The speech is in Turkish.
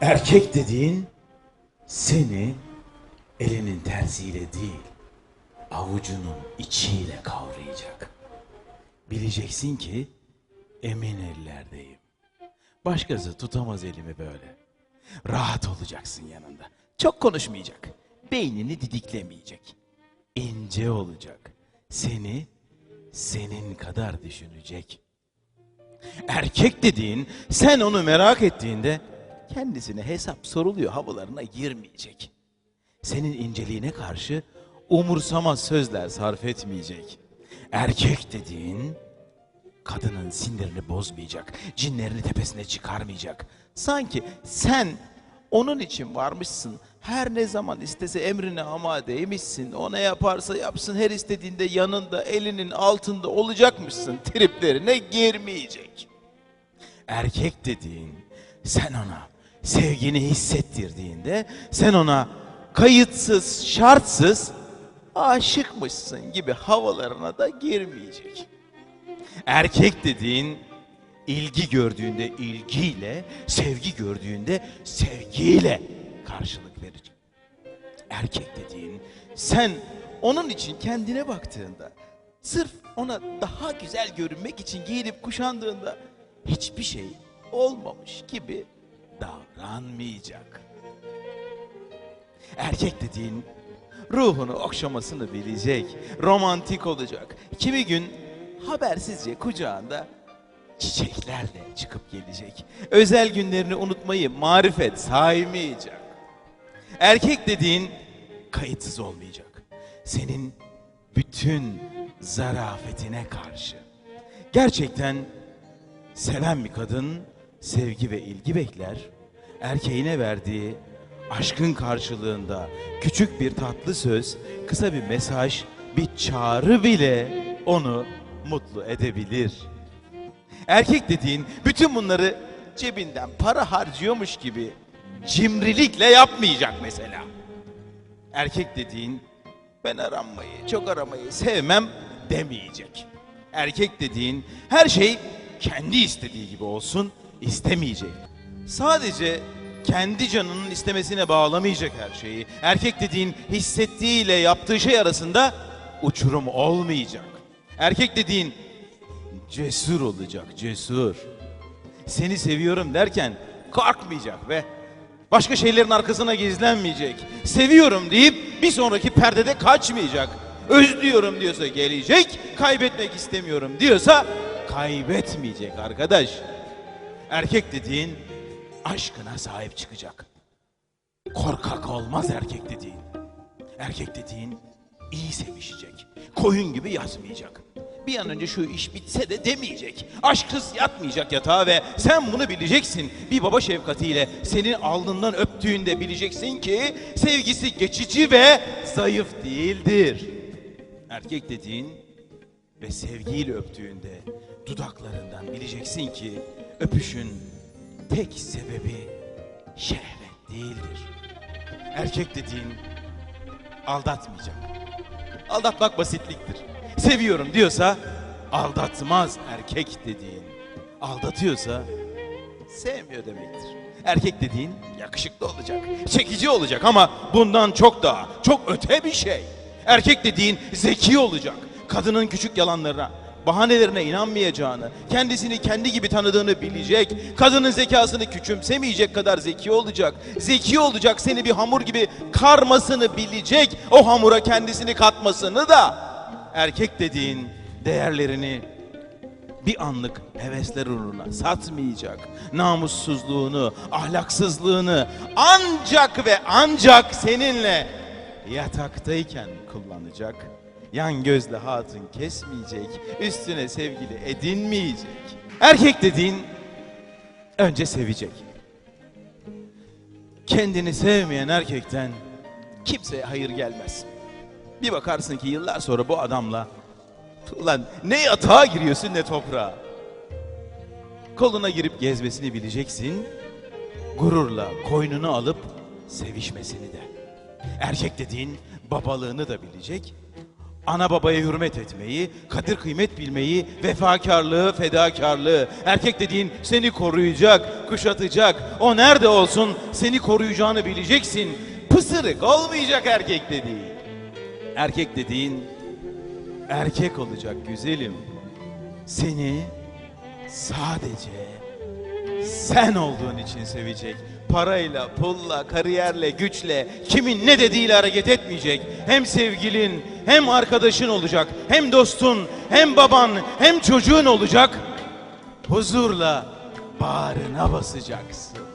Erkek dediğin seni elinin tersiyle değil, avucunun içiyle kavrayacak. Bileceksin ki emin ellerdeyim. Başkası tutamaz elimi böyle. Rahat olacaksın yanında. Çok konuşmayacak. Beynini didiklemeyecek. İnce olacak. Seni senin kadar düşünecek. Erkek dediğin sen onu merak ettiğinde kendisine hesap soruluyor havalarına girmeyecek. Senin inceliğine karşı umursamaz sözler sarf etmeyecek. Erkek dediğin kadının sinirini bozmayacak, cinlerini tepesine çıkarmayacak. Sanki sen onun için varmışsın. Her ne zaman istese emrine amadeymişsin. O ne yaparsa yapsın her istediğinde yanında, elinin altında olacakmışsın. Triplerine girmeyecek. Erkek dediğin sen ona sevgini hissettirdiğinde sen ona kayıtsız, şartsız aşıkmışsın gibi havalarına da girmeyecek. Erkek dediğin ilgi gördüğünde ilgiyle, sevgi gördüğünde sevgiyle karşılık verecek. Erkek dediğin sen onun için kendine baktığında, sırf ona daha güzel görünmek için giyinip kuşandığında hiçbir şey olmamış gibi davranmayacak. Erkek dediğin ruhunu okşamasını bilecek, romantik olacak. Kimi gün habersizce kucağında çiçeklerle çıkıp gelecek. Özel günlerini unutmayı marifet saymayacak. Erkek dediğin kayıtsız olmayacak. Senin bütün zarafetine karşı. Gerçekten seven bir kadın sevgi ve ilgi bekler. Erkeğine verdiği aşkın karşılığında küçük bir tatlı söz, kısa bir mesaj, bir çağrı bile onu mutlu edebilir. Erkek dediğin bütün bunları cebinden para harcıyormuş gibi cimrilikle yapmayacak mesela. Erkek dediğin ben aranmayı, çok aramayı sevmem demeyecek. Erkek dediğin her şey kendi istediği gibi olsun istemeyecek. Sadece kendi canının istemesine bağlamayacak her şeyi. Erkek dediğin hissettiğiyle yaptığı şey arasında uçurum olmayacak. Erkek dediğin cesur olacak, cesur. Seni seviyorum derken korkmayacak ve başka şeylerin arkasına gizlenmeyecek. Seviyorum deyip bir sonraki perdede kaçmayacak. Özlüyorum diyorsa gelecek, kaybetmek istemiyorum diyorsa kaybetmeyecek arkadaş. Erkek dediğin aşkına sahip çıkacak. Korkak olmaz erkek dediğin. Erkek dediğin iyi sevişecek. Koyun gibi yatmayacak. Bir an önce şu iş bitse de demeyecek. Aşksız yatmayacak yatağa ve sen bunu bileceksin. Bir baba şefkatiyle senin alnından öptüğünde bileceksin ki sevgisi geçici ve zayıf değildir. Erkek dediğin ve sevgiyle öptüğünde dudaklarından bileceksin ki öpüşün tek sebebi şehvet değildir. Erkek dediğin aldatmayacak. Aldatmak basitliktir. Seviyorum diyorsa aldatmaz erkek dediğin. Aldatıyorsa sevmiyor demektir. Erkek dediğin yakışıklı olacak, çekici olacak ama bundan çok daha, çok öte bir şey. Erkek dediğin zeki olacak. Kadının küçük yalanlarına, bahanelerine inanmayacağını, kendisini kendi gibi tanıdığını bilecek, kadının zekasını küçümsemeyecek kadar zeki olacak, zeki olacak seni bir hamur gibi karmasını bilecek, o hamura kendisini katmasını da erkek dediğin değerlerini bir anlık hevesler uğruna satmayacak. Namussuzluğunu, ahlaksızlığını ancak ve ancak seninle yataktayken kullanacak. Yan gözle hatun kesmeyecek, üstüne sevgili edinmeyecek. Erkek dediğin önce sevecek. Kendini sevmeyen erkekten kimseye hayır gelmez. Bir bakarsın ki yıllar sonra bu adamla ulan ne yatağa giriyorsun ne toprağa. Koluna girip gezmesini bileceksin. Gururla koynunu alıp sevişmesini de. Erkek dediğin babalığını da bilecek. Ana babaya hürmet etmeyi, kadir kıymet bilmeyi, vefakarlığı, fedakarlığı. Erkek dediğin seni koruyacak, kuşatacak. O nerede olsun seni koruyacağını bileceksin. Pısırık olmayacak erkek dediğin. Erkek dediğin erkek olacak güzelim. Seni sadece sen olduğun için sevecek. Parayla, pulla, kariyerle, güçle, kimin ne dediğiyle hareket etmeyecek. Hem sevgilin, hem arkadaşın olacak, hem dostun, hem baban, hem çocuğun olacak. Huzurla bağrına basacaksın.